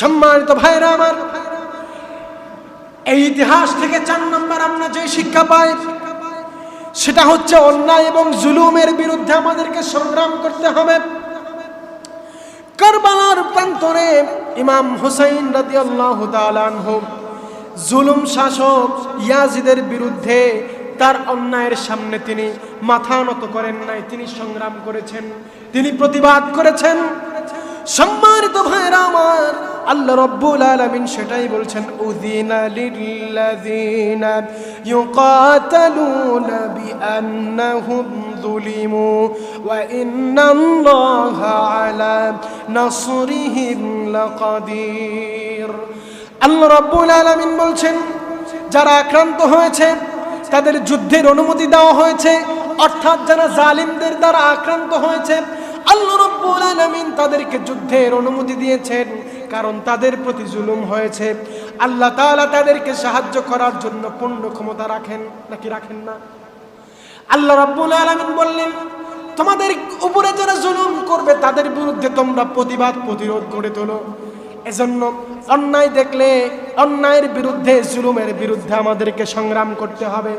সম্মানিত ভাইরা আমার, এই ইতিহাস থেকে চার নম্বর আমরা যে শিক্ষা পাই, সেটা হচ্ছে অন্যায় এবং জুলুমের বিরুদ্ধে আমাদেরকে সংগ্রাম করতে হবে। কারবালার প্রান্তরে ইমাম হুসাইন তাআলা আনহু, জুলুম শাসক ইয়াজিদের বিরুদ্ধে তার অন্যায়ের সামনে তিনি মাথা নত করেন নাই, তিনি সংগ্রাম করেছেন, তিনি প্রতিবাদ করেছেন। সম্মানিত ভাইরা আমার আল্লাহ রব্বুল আলামিন সেটাই বলছেন, উযিনা লিল্লাযিনা ইউকাতালুনা বিআন্নাহুম যুলিমু ওয়া ইন্নাল্লাহা আলা নাসরিহিম লাকাদির। আল্লাহ রব্বুল আলামিন বলছেন, যারা আক্রান্ত হয়েছে, তাদের যুদ্ধের অনুমতি দেওয়া হয়েছে। অর্থাৎ যারা জালিমদের দ্বারা আক্রান্ত হয়েছে, আল্লাহ রব্বুল আলামিন তাদেরকে যুদ্ধের অনুমতি দিয়েছেন। কারণ তাদের প্রতি জুলুম হয়েছে। আল্লাহ তাআলা তাদেরকে সাহায্য করার জন্য পূর্ণ ক্ষমতা রাখেন, নাকি রাখেন না? আল্লাহ রাব্বুল আলামিন বললেন, তোমাদের উপরে যারা জুলুম করবে, তাদের বিরুদ্ধে তোমরা প্রতিবাদ প্রতিরোধ করে তোলো। এজন্য অন্যায় দেখলে অন্যায়ের বিরুদ্ধে, জুলুমের বিরুদ্ধে আমাদেরকে সংগ্রাম করতে হবে।